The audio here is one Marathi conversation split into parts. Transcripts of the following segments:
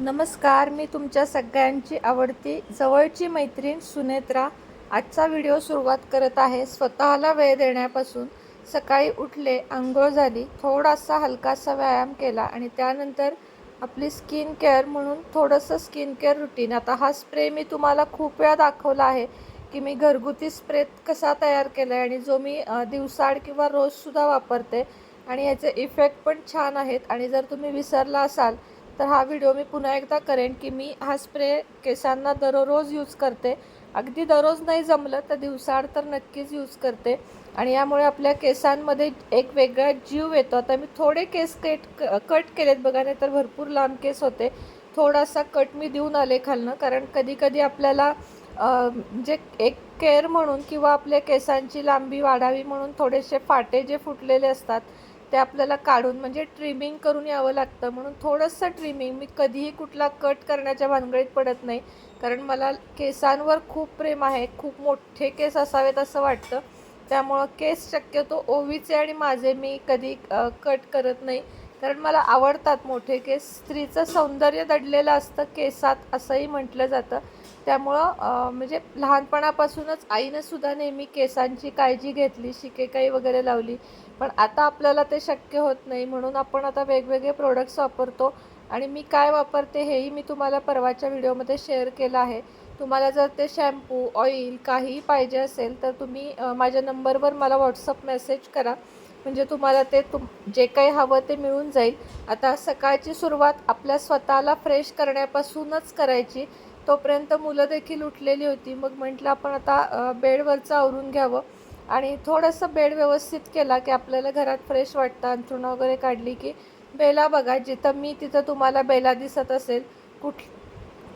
नमस्कार मी तुमच्या सगळ्यांची आवडती जवळची मैत्रीण सुनेत्रा. आजचा व्हिडिओ सुरुवात करत आहे. स्वतःला वेळ देण्यापासून सकाळी उठले आंघोळ झाली थोडासा हलकासा व्यायाम केला आणि त्यानंतर आपली स्किन केअर म्हणून थोडंसं स्किन केअर रुटीन. आता हा स्प्रे मी तुम्हाला खूप वेळा दाखवला आहे की मी घरगुती स्प्रे कसा तयार केला आहे आणि जो मी अ, दिवसाआड किंवा रोजसुद्धा वापरते. आणि याचे इफेक्ट पण छान आहेत. आणि जर तुम्ही विसरला असाल तर हा व्हिडिओ मी पुन्हा एकदा करेन की मी हा स्प्रे केसांना दररोज यूज करते. अगदी दररोज नाही जमलं तर दिवसाआड तर नक्कीच यूज करते. आणि यामुळे आपल्या केसांमध्ये एक वेगळा जीव येतो. आता मी थोडे केस कट कट केलेत बघा नाही तर भरपूर लांब केस होते. थोडासा कट मी देऊन आले खालनं कारण कधीकधी आपल्याला म्हणजे एक केअर म्हणून किंवा आपल्या केसांची लांबी वाढावी म्हणून थोडेसे फाटे जे फुटलेले असतात ते आपल्याला काढून म्हणजे ट्रिमिंग करून यावं लागतं. म्हणून थोडंसं ट्रिमिंग मी कधीही कुठला कट करण्याच्या भानगडीत पडत नाही. कारण मला केसांवर खूप प्रेम आहे. खूप मोठे केस असावेत असं वाटतं. त्यामुळं केस शक्यतो ओवीचे आणि माझे मी कधी कट करत नाही. कारण मला आवडतात मोठे केस. स्त्रीचं सौंदर्य दडलेलं असतं केसात असंही म्हटलं जातं. त्यामुळं म्हणजे लहानपणापासूनच आईनं सुद्धा नेहमी केसांची काळजी घेतली शिकेकाई वगैरे लावली. पण आता आपल्याला ते शक्य होत नाही म्हणून आपण आता वेगवेगळे प्रोडक्ट्स वापरतो. आणि मी काय वापरते हेही मी तुम्हाला परवाच्या व्हिडिओमध्ये शेअर केलं आहे. तुम्हाला जर ते शॅम्पू ऑइल काहीही पाहिजे असेल तर तुम्ही माझ्या नंबरवर मला व्हॉट्सअप मेसेज करा. म्हणजे तुम्हाला ते तुम जे काही हवं ते मिळून जाईल. आता सकाळची सुरुवात आपल्या स्वतःला फ्रेश करण्यापासूनच करायची. तोपर्यंत मुलं देखील उठलेली होती. मग म्हटलं आपण आता बेडवरचं आवरून घ्यावं. आणि थोडंसं बेड व्यवस्थित केला की आपल्याला घरात फ्रेश वाटतं. अंथरुणं वगैरे काढली की बेला बघा जिथं मी तिथं तुम्हाला बेला दिसत असेल. कुठ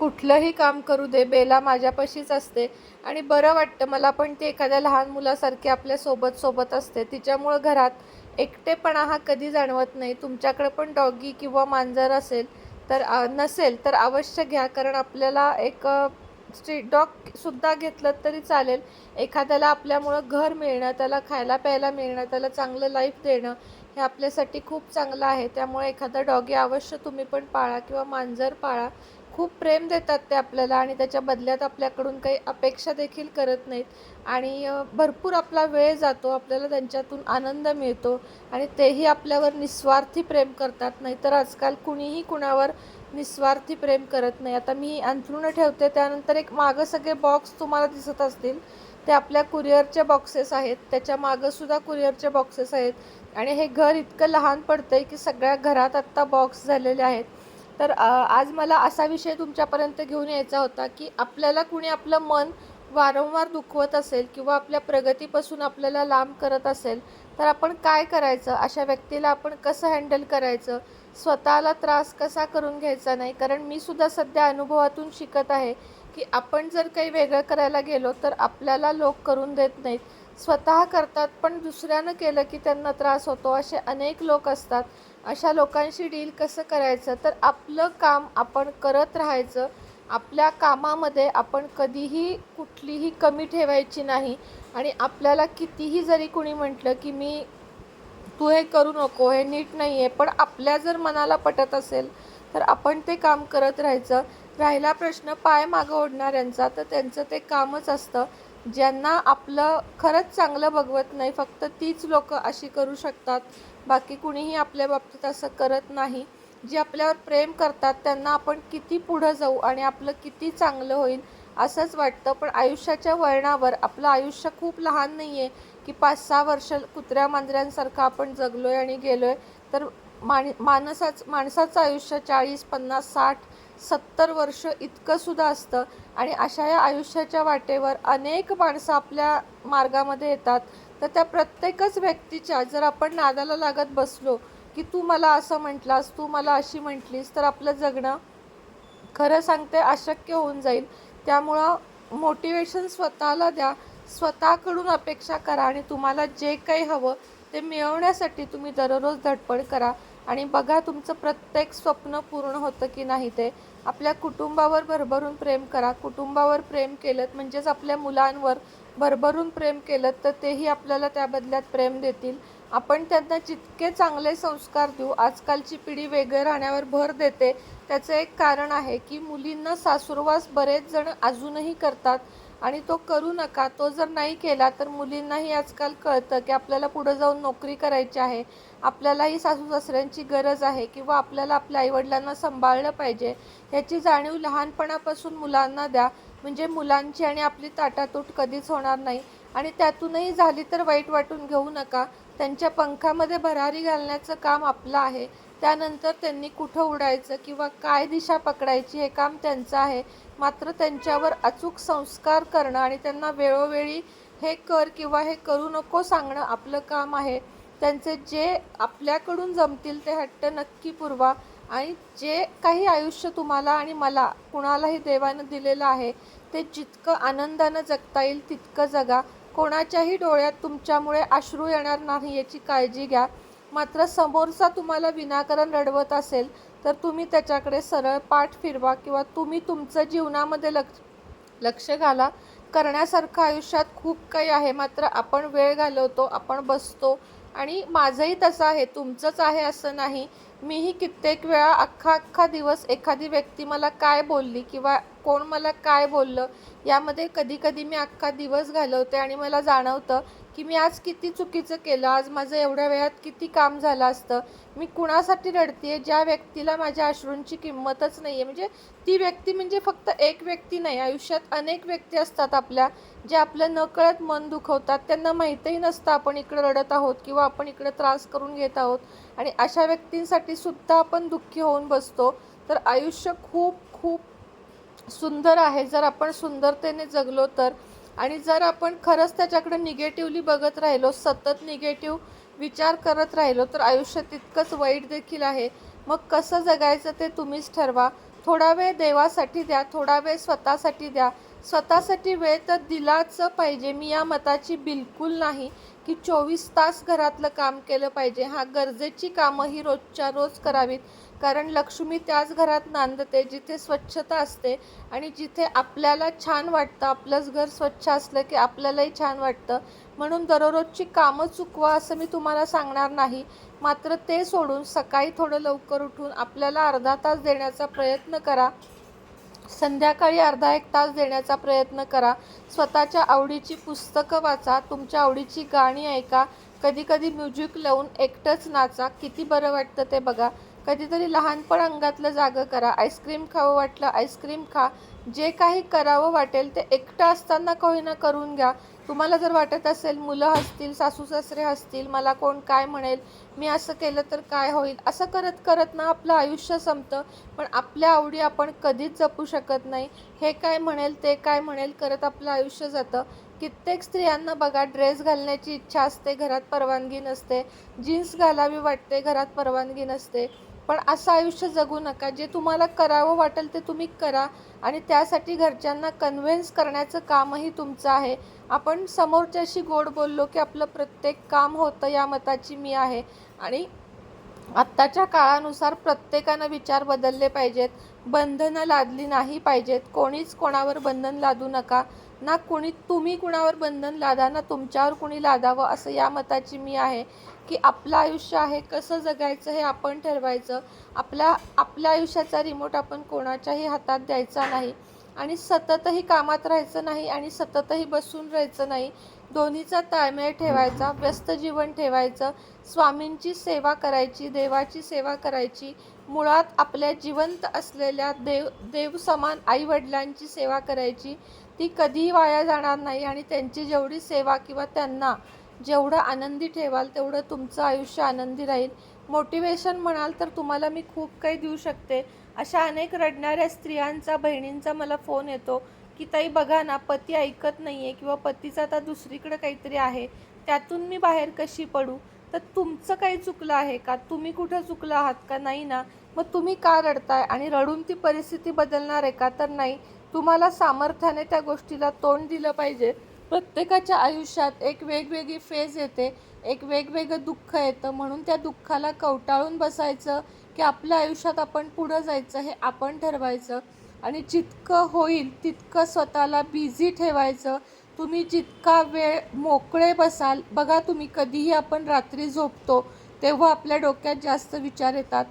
कुठलंही काम करू दे बेला माझ्यापाशीच असते. आणि बरं वाटतं मला पण ती एखाद्या लहान मुलासारखी आपल्यासोबत सोबत असते. तिच्यामुळं घरात एकटेपणा हा कधी जाणवत नाही. तुमच्याकडे पण डॉगी किंवा मांजर असेल तर नसेल तर अवश्य घ्या. कारण आपल्याला एक स्ट्रीट डॉग सुद्धा घेतलं तरी चालेल. एखाद्याला आपल्यामुळं घर मिळणं त्याला खायला प्यायला मिळणं त्याला चांगलं लाईफ देणं हे आपल्यासाठी खूप चांगलं आहे. त्यामुळे एखादा डॉगी अवश्य तुम्ही पण पाळा किंवा मांजर पाळा. खूप प्रेम देतात ते आपल्याला आणि त्याच्या बदल्यात आपल्याकडून काही अपेक्षा देखील करत नाहीत. आणि भरपूर आपला वेळ जातो आपल्याला त्यांच्यातून आनंद मिळतो आणि तेही आपल्यावर निस्वार्थी प्रेम करतात. नाहीतर आजकाल कुणीही कुणावर निस्वार्थी प्रेम करत नाही. आता मी अंथरुणं ठेवते त्यानंतर एक मागं सगळे बॉक्स तुम्हाला दिसत असतील. ते आपल्या कुरिअरचे बॉक्सेस आहेत. त्याच्या मागंसुद्धा कुरिअरचे बॉक्सेस आहेत. आणि हे घर इतकं लहान पडतं आहे की सगळ्या घरात आत्ता बॉक्स झालेले आहेत. तर आज मला असा विषय तुमच्यापर्यंत घेऊन यायचा होता की आपल्याला कुणी आपलं मन वारंवार दुखवत असेल किंवा आपल्या प्रगतीपासून आपल्याला लांब करत असेल तर आपण काय करायचं? अशा व्यक्तीला आपण कसं हँडल करायचं? स्वतःला त्रास कसा करून घ्यायचा नाही? कारण मी सुद्धा सध्या अनुभवातून शिकत आहे की आपण जर काही वेगळं करायला गेलो तर आपल्याला लोक करून देत नाहीत. स्वतः करतात पण दुसऱ्यानं केलं की त्यांना त्रास होतो. असे अनेक लोक असतात. अशा लोकांशी डील कसं करायचं? तर आपलं काम आपण करत राहायचं. आपल्या कामामध्ये आपण कधीही कुठलीही कमी ठेवायची नाही. आणि आपल्याला कितीही जरी कुणी म्हटलं की मी तू हे करू नको हे नीट नाही आहे पण आपल्या जर मनाला पटत असेल तर आपण ते काम करत राहायचं. राहिला प्रश्न पाय मागं ओढणाऱ्यांचा तर त्यांचं ते कामच असतं. ज्यांना आपलं खरंच चांगलं बघवत नाही फक्त तीच लोकं अशी करू शकतात. बाकी कुणीही आपल्या बाबतीत असं करत नाही. जे आपल्यावर प्रेम करतात त्यांना आपण किती पुढं जाऊ आणि आपलं किती चांगलं होईल असंच वाटतं. पण आयुष्याच्या वळणावर आपलं आयुष्य खूप लहान नाही आहे की पाच सहा वर्ष कुत्र्या मांजऱ्यांसारखं आपण जगलो आहे आणि गेलो आहे तर मान माणसाच माणसाचं आयुष्य चाळीस पन्नास साठ सत्तर वर्ष इतकं सुद्धा असतं. आणि अशा या आयुष्याच्या वाटेवर अनेक माणसं आपल्या मार्गामध्ये येतात. तर त्या प्रत्येकच व्यक्तीच्या जर आपण नादाला लागत बसलो की तू मला असं म्हटलास तू मला अशी म्हटलीस तर आपलं जगणं खरं सांगते अशक्य होऊन जाईल. त्यामुळं मोटिवेशन स्वतःला द्या स्वतःकडून अपेक्षा करा आणि तुम्हाला जे काही हवं ते मिळवण्यासाठी तुम्ही दररोज धडपड करा. आणि बघा तुमचं प्रत्येक स्वप्न पूर्ण होतं की नाही ते. आपल्या कुटुंबावर भरभरून प्रेम करा. कुटुंबावर प्रेम केलं म्हणजेच आपल्या मुलांवर भरभरून प्रेम केलं तर तेही आपल्याला त्या बदल्यात प्रेम देतील. आपण त्यांना जितके चांगले संस्कार देऊ आजकालची पिढी वेगळे राहण्यावर भर देते. त्याचं एक कारण आहे की मुलींना सासूरवास बरेच जण अजूनही करतात आणि तो करू नका. तो जर नाही केला तर मुलींनाही आजकाल कळतं की आपल्याला पुढं जाऊन नोकरी करायची आहे. आपल्यालाही सासू सासऱ्यांची गरज आहे किंवा आपल्याला आपल्या आईवडिलांना सांभाळलं पाहिजे ह्याची जाणीव लहानपणापासून मुलांना द्या. म्हणजे मुलांची आणि आपली ताटातूट कधीच होणार नाही. आणि त्यातूनही झाली तर वाईट वाटून घेऊ नका. त्यांच्या पंखामध्ये भरारी घालण्याचं काम आपलं आहे. त्यानंतर त्यांनी कुठं उडायचं किंवा काय दिशा पकडायची हे काम त्यांचं आहे. मात्र त्यांच्यावर अचूक संस्कार करणं आणि त्यांना वेळोवेळी हे कर किंवा हे करू नको सांगणं आपलं काम आहे. त्यांचे जे आपल्याकडून जमतील ते हट्ट नक्की पुरवा. आणि जे काही आयुष्य तुम्हाला आणि मला कुणालाही देवानं दिलेलं आहे ते जितकं आनंदानं जगता येईल तितकं जगा. कोणाच्याही डोळ्यात तुमच्यामुळे अश्रू येणार नाही याची काळजी घ्या. मात्र समोरचा तुम्हाला विनाकारण रडवत असेल तर तुम्ही त्याच्याकडे सरळ पाठ फिरवा किंवा तुम्ही तुमचं जीवनामध्ये लक्ष लक्ष घाला. करण्यासारखं आयुष्यात खूप काही आहे मात्र आपण वेळ घालवतो आपण बसतो आणि माझंही तसं आहे तुमचंच आहे असं नाही. मीही कित्येक वेळा अख्खा अख्खा दिवस एखादी व्यक्ती मला काय बोलली किंवा कोण मला काय बोललं यामध्ये कधी कधी मी अख्खा दिवस घालवते आणि मला जाणवतं की मी आज किती चुकीचं केलं आज माझं एवढ्या वेळात किती काम झालं असतं. मी कुणासाठी रडते ज्या व्यक्तीला माझ्या अश्रूंची किंमतच नाही आहे म्हणजे ती व्यक्ती म्हणजे फक्त एक व्यक्ती नाही. आयुष्यात अनेक व्यक्ती असतात आपल्या जे आपलं नकळत मन दुखवतात. त्यांना माहीतही नसतं आपण इकडं रडत आहोत किंवा आपण इकडं त्रास करून घेत आहोत. आणि अशा व्यक्तींसाठी सुद्धा आपण दुःखी होऊन बसतो. तर आयुष्य खूप खूप सुंदर आहे. जर आपण सुंदरतेने जगलो तर आणि जर आपण खरंच त्याच्याकडे निगेटिव्हली बघत राहिलो सतत निगेटिव्ह विचार करत राहिलो तर आयुष्य तितकंच वाईट देखील आहे. मग कसं जगायचं ते तुम्हीच ठरवा. थोडा वेळ देवासाठी द्या थोडा वेळ स्वतःसाठी द्या. स्वतःसाठी वेळ तर दिलाच पाहिजे. मी या मताची बिलकुल नाही की चोवीस तास घरातलं काम केलं पाहिजे. हा गरजेची कामं ही रोजच्या रोज करावीत. कारण लक्ष्मी त्याच घरात नांदते जिथे स्वच्छता असते आणि जिथे आपल्याला छान वाटतं आपलंच घर स्वच्छ असलं की आपल्यालाही छान वाटतं. म्हणून दररोजची कामं चुकवा असं मी तुम्हाला सांगणार नाही. मात्र ते सोडून सकाळी थोडं लवकर उठून आपल्याला अर्धा तास देण्याचा प्रयत्न करा. संध्याकाळी अर्धा एक तास देण्याचा प्रयत्न करा. स्वतःच्या आवडीची पुस्तकं वाचा तुमच्या आवडीची गाणी ऐका. कधी कधी म्युझिक लावून एकटंच नाचा. किती बरं वाटतं ते बघा. कधीतरी लहानपण अंगातलं जागं करा आईस्क्रीम खावं वाटलं आईस्क्रीम खा. जे काही करावं वाटेल ते एकटं असताना का होईना करून घ्या. तुम्हाला जर वाटत असेल मुलं हसतील सासू सासरे हसतील मला कोण काय म्हणेल मी असं केलं तर काय होईल? असं करत करत ना आपलं आयुष्य संपतं पण आपल्या आवडी आपण कधीच जपू शकत नाही. हे काय म्हणेल ते काय म्हणेल करत आपलं आयुष्य जातं. कित्येक स्त्रियांना बघा ड्रेस घालण्याची इच्छा असते घरात परवानगी नसते. जीन्स घालावी वाटते घरात परवानगी नसते. पण असं आयुष्य जगू नका. जे तुम्हाला करावं वाटेल ते तुम्ही करा आणि त्यासाठी घरच्यांना कन्व्हिन्स करण्याचं कामही तुमचं आहे. आपण समोरच्याशी गोड बोललो की आपलं प्रत्येक काम होतं या मताची मी आहे. आणि आत्ताच्या काळानुसार प्रत्येकानं विचार बदलले पाहिजेत. बंधनं लादली नाही पाहिजेत. कोणीच कोणावर बंधन लादू नका. ना कुणी तुम्ही कुणावर बंधन लादा ना तुमच्यावर कुणी लादावं असं या मताची मी आहे. की आपलं आयुष्य आहे कसं जगायचं हे आपण ठरवायचं. आपल्या आपल्या आयुष्याचा रिमोट आपण कोणाच्याही हातात द्यायचा नाही. आणि सततही कामात राहायचं नाही आणि सततही बसून राहायचं नाही. दोन्हीचा ताळमेळ ठेवायचा व्यस्त जीवन ठेवायचं स्वामींची सेवा करायची देवाची सेवा करायची. मुळात आपल्या जिवंत असलेल्या देव देव समान आईवडिलांची सेवा करायची. ती कधीही वाया जाणार नाही आणि त्यांची जेवढी सेवा किंवा त्यांना जेवढं आनंदी ठेवाल तेवढं तुमचं आयुष्य आनंदी राहील. मोटिवेशन म्हणाल तर तुम्हाला मी खूप काही देऊ शकते. अशा अनेक रडणाऱ्या स्त्रियांचा बहिणींचा मला फोन येतो की ताई बघा ना पती ऐकत नाही आहे किंवा पतीचं आता दुसरीकडे काहीतरी आहे. त्यातून मी बाहेर कशी पडू? तर तुमचं काही चुकलं आहे का? तुम्ही कुठं चुकलं आहात का? नाही ना. मग तुम्ही का रडताय? आणि रडून ती परिस्थिती बदलणार आहे का? तर नाही. तुम्हाला सामर्थ्याने त्या गोष्टीला तोंड दिलं पाहिजे. प्रत्येकाच्या आयुष्यात एक वेगवेगळी फेज येते एक वेगवेगळं दुःख येतं. म्हणून त्या दुःखाला कवटाळून बसायचं की आपल्या आयुष्यात आपण पुढं जायचं हे आपण ठरवायचं. आणि जितकं होईल तितकं स्वतःला बिझी ठेवायचं. तुम्ही जितका वेळ मोकळे बसाल बघा तुम्ही कधीही आपण रात्री झोपतो तेव्हा आपल्या डोक्यात जास्त विचार येतात.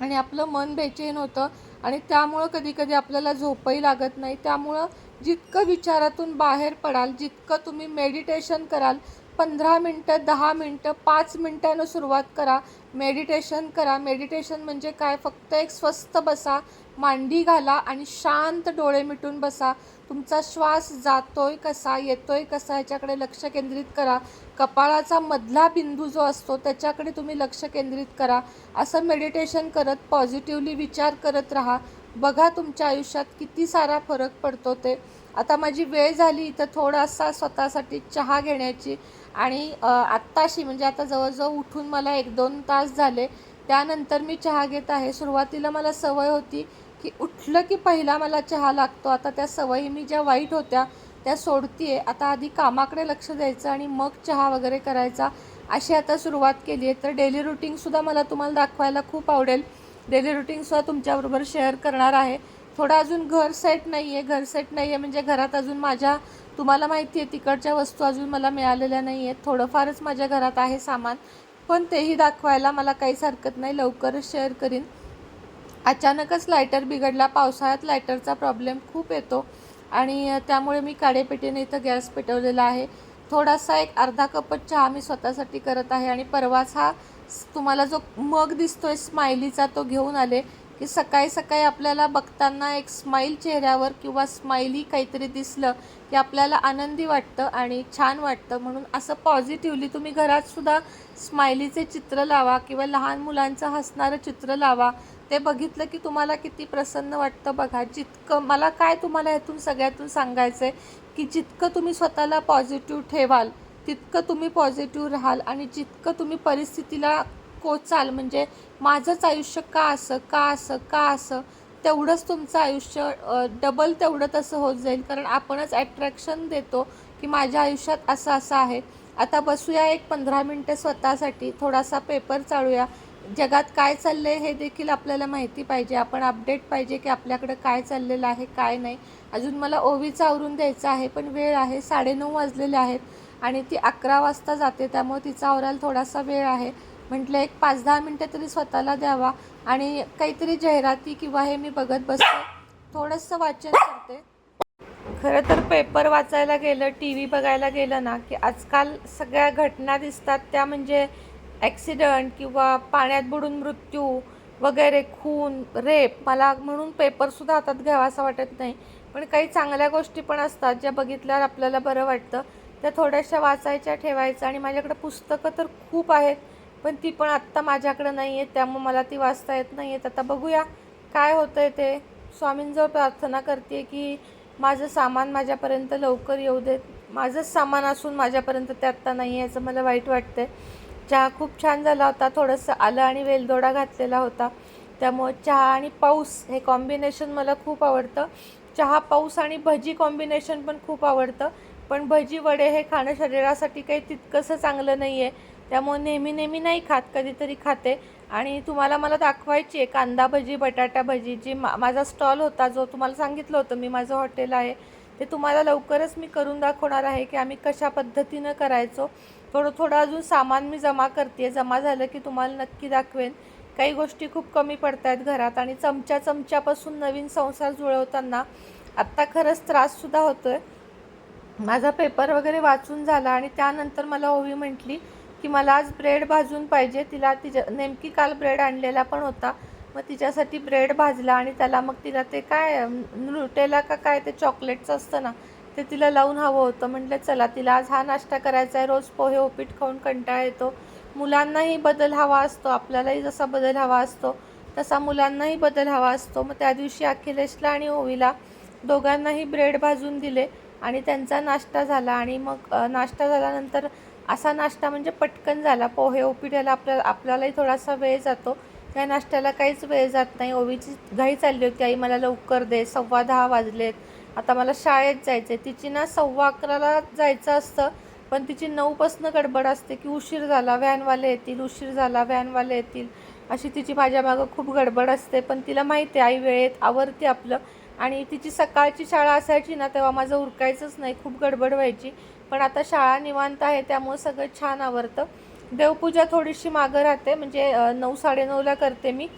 आणि आपलं मन बेचैन होतं. आणि त्यामुळं कधीकधी आपल्याला झोपही लागत नाही. त्यामुळं जितकं विचारातून बाहेर पडाल जितकं तुम्ही मेडिटेशन कराल पंधरा मिनटं दहा मिनटं पाच मिनटानं सुरुवात करा मेडिटेशन करा. मेडिटेशन म्हणजे काय? फक्त एक स्वस्त बसा मांडी घाला आणि शांत डोळे मिटून बसा. तुमचा श्वास जातोय कसा येतोय कसा ह्याच्याकडे लक्ष केंद्रित करा. कपाळाचा मधला बिंदू जो असतो त्याच्याकडे तुम्ही लक्ष केंद्रित करा. असं मेडिटेशन करत पॉझिटिव्हली विचार करत राहा. बघा तुमच्या आयुष्यात किती सारा फरक पडतो ते. आता माझी वेळ झाली तर थोडासा स्वतःसाठी चहा घेण्याची. आणि आत्ताशी म्हणजे आता जवळजवळ उठून मला एक दोन तास झाले त्यानंतर मी चहा घेत आहे. सुरुवातीला मला सवय होती की उठलं की पहिला मला चहा लागतो. आता त्या सवयी मी ज्या वाईट होत्या त्या सोडतीये. आता आधी कामाकडे लक्ष द्यायचं आणि मग चहा वगैरे करायचा अशी आता सुरुवात केली आहे तर डेली रुटीनसुद्धा मला तुम्हाला दाखवायला खूप आवडेल. डेली रुटीनसुद्धा तुमच्याबरोबर शेअर करणार आहे. थोडं अजून घर सेट नाही आहे घर सेट नाही आहे म्हणजे घरात अजून माझ्या तुम्हाला माहिती आहे तिकडच्या वस्तू अजून मला मिळालेल्या नाही आहेत थोडंफारच माझ्या घरात आहे सामान पण तेही दाखवायला मला काहीच हरकत नाही. लवकरच शेअर करीन. अचानकच लायटर बिघडला. पावसाळ्यात लायटरचा प्रॉब्लेम खूप येतो आणि त्यामुळे मी काडेपेटीने इथं गॅस पेटवलेला आहे. थोडासा एक अर्धा कपच चहा मी स्वतःसाठी करत आहे आणि परवाच हा तुम्हाला जो मग दिसतोय स्माइलीचा तो घेऊन आले की सकाळी सकाळी आपल्याला बघताना एक स्माईल चेहऱ्यावर किंवा स्माइली काहीतरी दिसलं की आपल्याला आनंदी वाटतं आणि छान वाटतं. म्हणून असं पॉझिटिव्हली तुम्ही घरातसुद्धा स्माईलीचे स्माइलीचे चित्र लावा किंवा लहान मुलांचं हसणारं चित्र लावा. ते बघितलं की तुम्हाला किती प्रसन्न वाटतं बघा. जितकं मला काय तुम्हाला यातून सगळ्यातून सांगायचं आहे की जितकं तुम्ही स्वतःला पॉझिटिव्ह ठेवाल तितकं तुम्ही पॉझिटिव्ह राहाल आणि जितकं तुम्ही परिस्थितीला कोचाल म्हणजे माझंच आयुष्य का असं का असं का असं तेवढंच तुमचं आयुष्य डबल तेवढं तसं होत जाईल. कारण आपणच ॲट्रॅक्शन देतो की माझ्या आयुष्यात असं असं आहे. आता बसूया एक पंधरा मिनटं स्वतःसाठी थोडासा पेपर चाळूया जगात काय चाललं आहे हे देखील आपल्याला माहिती पाहिजे. आपण अपडेट पाहिजे की आपल्याकडं काय चाललेलं आहे काय नाही. अजून मला ओवीचा आवरून द्यायचं आहे पण वेळ आहे. साडेनऊ वाजलेले आहेत. आणि ती अकरा वाजता जाते त्यामुळे तिचा आवरायला थोडासा वेळ आहे. म्हटलं एक पाच दहा मिनटं तरी स्वतःला द्यावा. आणि काहीतरी जाहिराती किंवा हे मी बघत बसते. थोडंसं वाचन करते. खरं तर पेपर वाचायला गेलं टी व्ही बघायला गेलं ना की आजकाल सगळ्या घटना दिसतात. त्या म्हणजे ॲक्सिडंट किंवा पाण्यात बुडून मृत्यू वगैरे खून रेप मला म्हणून पेपरसुद्धा हातात घ्यावा असं वाटत नाही. पण काही चांगल्या गोष्टी पण असतात ज्या बघितल्यावर आपल्याला बरं वाटतं. त्या थोड्याशा वाचायच्या ठेवायच्या आणि माझ्याकडे पुस्तकं तर खूप आहेत पण ती पण आत्ता माझ्याकडं नाही आहेत त्यामुळे मला ती वाचता येत नाही आहेत आता बघूया काय होतं आहे ते. स्वामींजवळ प्रार्थना करते की माझं सामान माझ्यापर्यंत लवकर येऊ देत. माझंच सामान असून माझ्यापर्यंत ते आत्ता नाही आहे याचं मला वाईट वाटतं चहा खूप छान झाला होता थोडंसं आलं आणि वेलदोडा घातलेला होता. त्यामुळं चहा आणि पाऊस हे कॉम्बिनेशन मला खूप आवडतं. चहा पाऊस आणि भजी कॉम्बिनेशन पण खूप आवडतं. पण भजी वडे हे खाणं शरीरासाठी काही तितकंसं चांगलं नाही आहे त्यामुळे नेहमी नेहमी नाही खात कधीतरी खाते. आणि तुम्हाला मला दाखवायची आहे कांदा भजी बटाटा भजी जी मा माझा स्टॉल होता जो तुम्हाला सांगितलं होतं मी माझं हॉटेल आहे ते तुम्हाला लवकरच मी करून दाखवणार आहे की आम्ही कशा पद्धतीनं करायचो. थोडं थोडं अजून सामान मी जमा करते जमा झालं की तुम्हाला नक्की दाखवेन. काही गोष्टी खूप कमी पडत आहेत घरात आणि चमच्या चमच्यापासून नवीन संसार जुळवताना आत्ता खरंच त्राससुद्धा होतो आहे माझा पेपर वगैरे वाचून झाला आणि त्यानंतर मला ओवी म्हटली की मला आज ब्रेड भाजून पाहिजे. तिला तिच्या नेमकी काल ब्रेड आणलेला पण होता. मग तिच्यासाठी ब्रेड भाजला आणि त्याला मग तिला ते काय नुटेला का काय ते चॉकलेटचं असतं ना ते तिला लावून हवं होतं. म्हटलं चला तिला आज हा नाश्ता करायचा आहे. रोज पोहे उपीट खाऊन कंटाळा येतो. मुलांनाही बदल हवा असतो. आपल्यालाही जसा बदल हवा असतो तसा मुलांनाही बदल हवा असतो. मग त्या दिवशी अखिलेशला आणि ओवीला दोघांनाही ब्रेड भाजून दिले. आणि त्यांचा नाश्ता झाला आणि मग नाश्ता झाल्यानंतर असा नाश्ता म्हणजे पटकन झाला. पोहे उपीट आपल्याला आपल्यालाही थोडासा वेळ जातो. त्या नाश्त्याला काहीच वेळ जात नाही. ओवीची घाई चालली होती. आई मला लवकर दे. सव्वा दहा वाजलेत. आता मला शाळेत जायचं आहे तिची ना सव्वा अकराला जायचं असतं पण तिची नऊपासनं गडबड असते की उशीर झाला व्हॅनवाले येतील उशीर झाला व्हॅनवाले येतील. अशी तिची माझ्या मागं खूप गडबड असते. पण तिला माहिती आहे आई वेळेत आवरते आपलं. आणि तिची सकाळची शाळा असायची ना तेव्हा माझं उरकायचंच नाही. खूप गडबड व्हायची. पण आता शाळा निवांत आहे त्यामुळं सगळं छान आवडतं. देवपूजा थोडीशी मागं राहते म्हणजे नऊ साडेनऊला करते मी.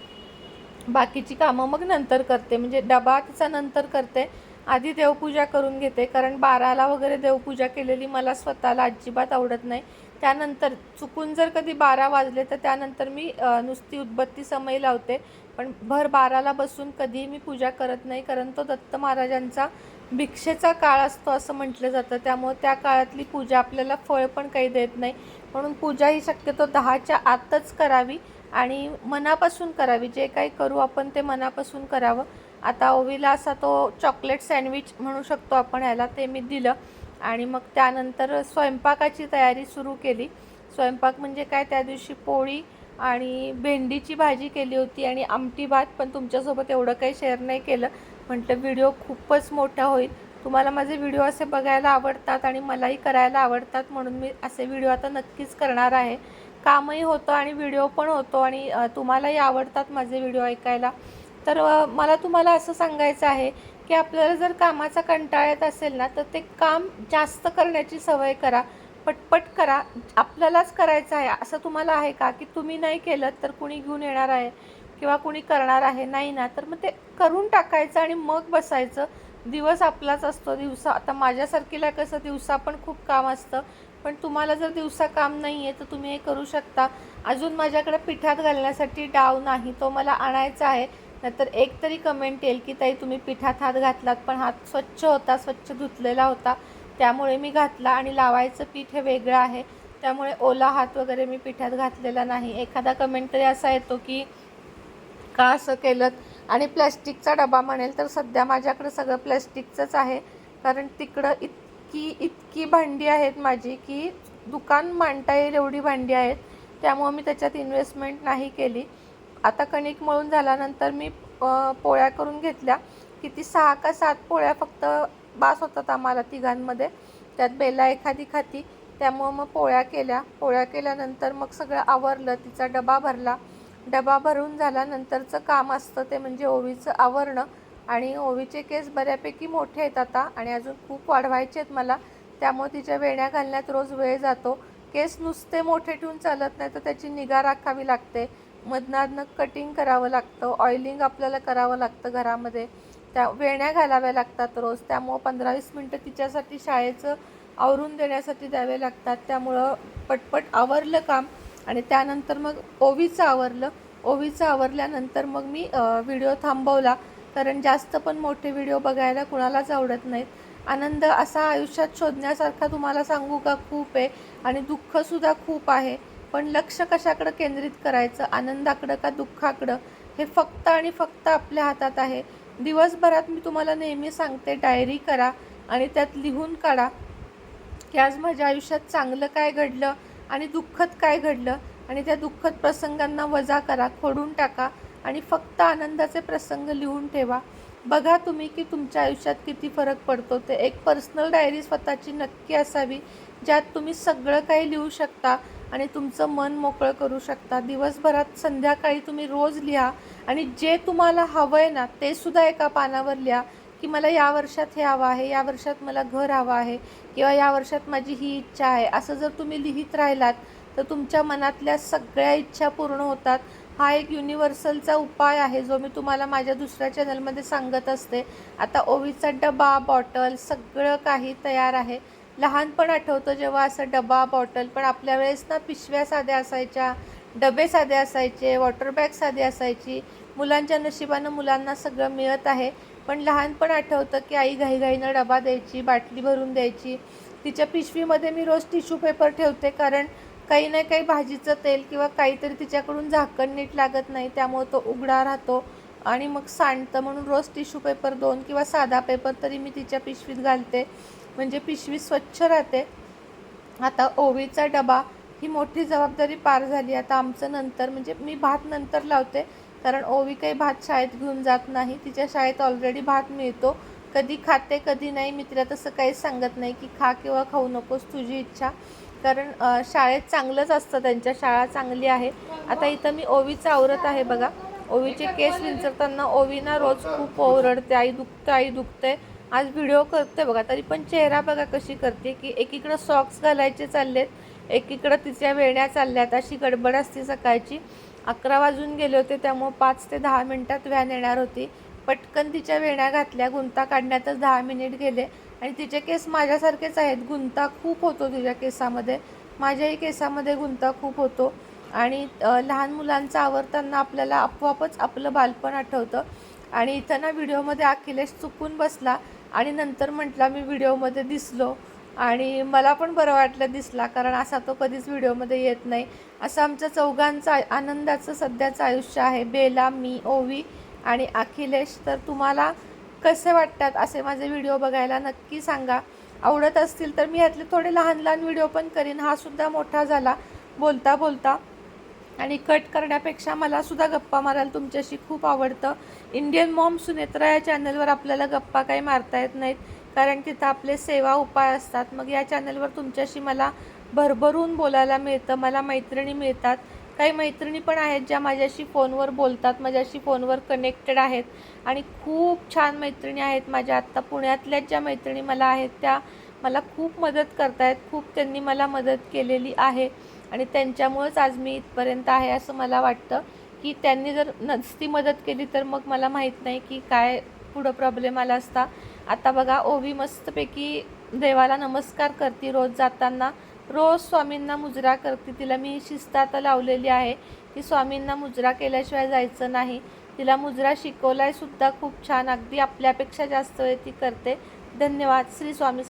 बाकीची कामं मग नंतर करते. म्हणजे डबा तिचा नंतर करते. आधी देवपूजा करून घेते कारण बाराला वगैरे देवपूजा केलेली मला स्वतःला अजिबात आवडत नाही. त्यानंतर चुकून जर कधी बारा वाजले तर त्यानंतर मी नुसती उदबत्ती समय लावते. पण भर बाराला बसून कधीही मी पूजा करत नाही कारण तो दत्त महाराजांचा भिक्षेचा काळ असतो असं म्हटलं जातं. त्यामुळे त्या काळातली पूजा आपल्याला फळ पण काही देत नाही. म्हणून पूजा ही शक्यतो दहाच्या आतच करावी आणि मनापासून करावी. जे काही करू आपण ते मनापासून करावं. आता ओवीला असा तो चॉकलेट सँडविच म्हणू शकतो आपण ह्याला ते मी दिलं. आणि मग त्यानंतर स्वयंपाकाची तयारी सुरू केली. स्वयंपाक म्हणजे काय? त्या दिवशी पोळी आणि भेंडीची भाजी केली होती आणि आमटी भात पण तुमच्यासोबत एवढं काही शेअर नाही केलं. म्हटलं व्हिडिओ खूपच मोठा होईल. तुम्हाला माझे व्हिडिओ असे बघायला आवडतात आणि मलाही करायला आवडतात म्हणून मी असे व्हिडिओ आता नक्कीच करणार आहे. कामही होतं आणि व्हिडिओ पण होतो आणि तुम्हालाही आवडतात माझे व्हिडिओ ऐकायला. तर मला तुम्हाला असं सांगायचं आहे की आपल्याला जर कामाचा कंटाळा येत असेल ना तर ते काम जास्त करण्याची सवय करा. पटपट करा. आपल्यालाच करायचं आहे. असं तुम्हाला आहे का? की तुम्ही नाही केलं तर कुणी घेऊन येणार आहे? किंवा कुणी करणार आहे? नाही ना. तर मग ते करून टाकायचं आणि मग बसायचं. दिवस आपलाच असतो. दिवसा आता माझ्यासारखीला कसं दिवसा पण खूप काम असतं. पण तुम्हाला जर दिवसा काम नाही आहे तर तुम्ही हे करू शकता. अजून माझ्याकडे पिठात घालण्यासाठी डाव नाही. तो मला आणायचा आहे. नाहीतर एक तरी कमेंट येईल की ताई तुम्ही पिठात हात घातलात पण हात स्वच्छ होता स्वच्छ धुतलेला होता. त्यामुळे मी घातला आणि लावायचं पीठ हे वेगळं आहे. त्यामुळे ओला हात वगैरे मी पिठात घातलेला नाही. एखादा कमेंट तरी असा येतो की का असं केलं आणि प्लॅस्टिकचा डबा म्हणेल तर सध्या माझ्याकडे सगळं प्लॅस्टिकचंच आहे. कारण तिकडं इतकी इतकी भांडी आहेत माझी की दुकान मांडता येईल एवढी भांडी आहेत. त्यामुळं मी त्याच्यात इन्व्हेस्टमेंट नाही केली. आता कणिक मळून झाल्यानंतर मी पोळ्या करून घेतल्या. किती सहा का सात पोळ्या फक्त बास होतात आम्हाला तिघांमध्ये. त्यात बेला एखादी खाती त्यामुळं मग पोळ्या केल्या. पोळ्या केल्यानंतर मग सगळं आवरलं तिचा डबा भरला. डबा भरून झाल्यानंतरचं काम असतं ते म्हणजे ओवीचं आवरणं. आणि ओवीचे केस बऱ्यापैकी मोठे आहेत आता आणि अजून खूप वाढवायचे आहेत मला. त्यामुळे तिच्या वेण्या घालण्यात रोज वेळ जातो. केस नुसते मोठे ठेवून चालत नाही तर त्याची निगा राखावी लागते. मधनाधनं कटिंग करावं लागतं. ऑइलिंग आपल्याला करावं लागतं घरामध्ये. त्या वेण्या घालाव्या लागतात रोज. त्यामुळं पंधरा वीस मिनटं तिच्यासाठी शाळेचं आवरून देण्यासाठी द्यावे लागतात. त्यामुळं पटपट आवरलं काम आणि त्यानंतर मग ओवीचं आवरलं. ओवीचं आवरल्यानंतर मग मी व्हिडिओ थांबवला. कारण जास्त पण मोठे व्हिडिओ बघायला कुणालाच आवडत नाहीत. आनंद असा आयुष्यात शोधण्यासारखा तुम्हाला सांगू का? खूप आहे. आणि दुःखसुद्धा खूप आहे. पण लक्ष कशाकडं केंद्रित करायचं? आनंदाकडं का दुःखाकडं? हे फक्त आणि फक्त आपल्या हातात आहे. दिवसभरात मी तुम्हाला नेहमी सांगते डायरी करा आणि त्यात लिहून काढा की आज माझ्या आयुष्यात चांगलं काय घडलं आणि दुःखद काय घडलं आणि त्या दुःखद प्रसंगांना वजा करा खोडून टाका आणि फक्त आनंदाचे प्रसंग लिहून ठेवा. बघा तुम्ही की तुमच्या आयुष्यात किती फरक पडतो. ते एक पर्सनल डायरी स्वतःची नक्की असावी ज्यात तुम्ही सगळं काही लिहू शकता. आणि तुमचं मन मोकळं करू शकता. दिवसभरात संध्याकाळी तुम्ही रोज लिहा आणि जे तुम्हाला हवं आहे ना ते सुद्धा एका पानावर लिहा की मला या वर्षात हे हवं आहे या वर्षात मला घर हवं आहे किंवा या वर्षात माझी ही इच्छा आहे. असं जर तुम्ही लिहित राहिलात तर तुमच्या मनातल्या सगळ्या इच्छा पूर्ण होतात. हा एक युनिव्हर्सलचा उपाय आहे जो मी तुम्हाला माझ्या दुसऱ्या चॅनलमध्ये सांगत असते. आता ओवीचा डबा बॉटल सगळं काही तयार आहे. लहानपण आठवतं जेव्हा असं डबा बॉटल पण आपल्या वेळेस ना पिशव्या साध्या असायच्या डबे साधे असायचे वॉटर बॅग साधी असायची. मुलांच्या नशिबानं मुलांना सगळं मिळत आहे. पण लहानपण आठवतं की आई घाईघाईनं डबा द्यायची बाटली भरून द्यायची. तिच्या पिशवीमध्ये मी रोज टिश्यू पेपर ठेवते कारण काही ना काही भाजीचं तेल किंवा काहीतरी तिच्याकडून झाकण नीट लागत नाही त्यामुळे तो उघडा राहतो आणि मग सांडतं म्हणून रोज टिश्यू पेपर दोन किंवा साधा पेपर तरी मी तिच्या पिशवीत घालते. म्हणजे पिशवी स्वच्छ राहते. आता ओवीचा डबा ही मोठी जबाबदारी पार झाली. आता आमचं नंतर म्हणजे मी भात नंतर लावते. कारण ओवी काही भात शाळेत घेऊन जात नाही. तिच्या शाळेत ऑलरेडी भात मिळतो. कधी खाते कधी नाही. मी तिला तसं काहीच सांगत नाही की खा किंवा खाऊ नकोस तुझी इच्छा. कारण शाळेत चांगलंच असतं. त्यांच्या शाळा चांगली आहे. आता इथं मी ओवीचं आवरत आहे बघा. ओवीचे केस विंचरताना ओवी ना रोज खूप ओरडते. आई दुखते आई दुखते आज व्हिडिओ करते बघा तरी पण चेहरा बघा कशी करते की एकीकडं सॉक्स घालायचे चाललेत एकीकडं तिच्या वेण्या चालल्यात. अशी गडबड असते सकाळची. अकरा वाजून गेले होते त्यामुळं पाच ते दहा मिनटात व्हॅन येणार होती. पटकन तिच्या वेण्या घातल्या गुंता काढण्यातच दहा मिनिट गेले. आणि तिचे केस माझ्यासारखेच आहेत. गुंता खूप होतो तिच्या केसामध्ये. माझ्याही केसामध्ये गुंता खूप होतो. आणि लहान मुलांचं आवरताना आपल्याला आपोआपच आपलं बालपण आठवतं. आणि इथं ना व्हिडिओमध्ये अखिलेश चुकून बसला. आणि नंतर म्हटला मी व्हिडिओमध्ये दिसलो आणि मला पण बरं वाटलं दिसला कारण असा तो कधीच व्हिडिओमध्ये येत नाही. असं आमच्या चौघांचं आनंदाचं सध्याचं आयुष्य आहे. बेला मी ओवी आणि अखिलेश. तर तुम्हाला कसे वाटतात असे माझे व्हिडिओ बघायला नक्की सांगा. आवडत असतील तर मी ह्यातले थोडे लहान लहान व्हिडिओ पण करीन. हा सुद्धा मोठा झाला. बोलता बोलता आणि कट करण्यापेक्षा मला सुद्धा गप्पा मारायला तुमच्याशी खूप आवडतं. इंडियन मॉम सुनेत्रा या चॅनलवर आपल्याला गप्पा काही मारता येत नाहीत. कारण तिथं आपले सेवा उपाय असतात. मग या चॅनलवर तुमच्याशी मला भरभरून बोलायला मिळतं. मला मैत्रिणी मिळतात. काही मैत्रिणी पण आहेत ज्या माझ्याशी फोनवर बोलतात. माझ्याशी फोनवर कनेक्टेड आहेत. आणि खूप छान मैत्रिणी आहेत माझ्या. आत्ता पुण्यातल्याच ज्या मैत्रिणी मला आहेत त्या मला खूप मदत करतायत. खूप त्यांनी मला मदत केलेली आहे. आणि त्यांच्यामुळंच आज मी इथपर्यंत आहे असं मला वाटतं की त्यांनी जर नसती मदत केली तर मग मला माहीत नाही की काय पुढं प्रॉब्लेम आला असता. आता बघा ओवी मस्तपैकी देवाला नमस्कार करते रोज जाताना. रोज स्वामींना मुजरा करते. तिला मी शिस्त आता लावलेली आहे की स्वामींना मुजरा केल्याशिवाय जायचं नाही. तिला मुजरा शिकवलाय सुद्धा खूप छान. अगदी आपल्यापेक्षा जास्त वेळ ती करते. धन्यवाद. श्री स्वामी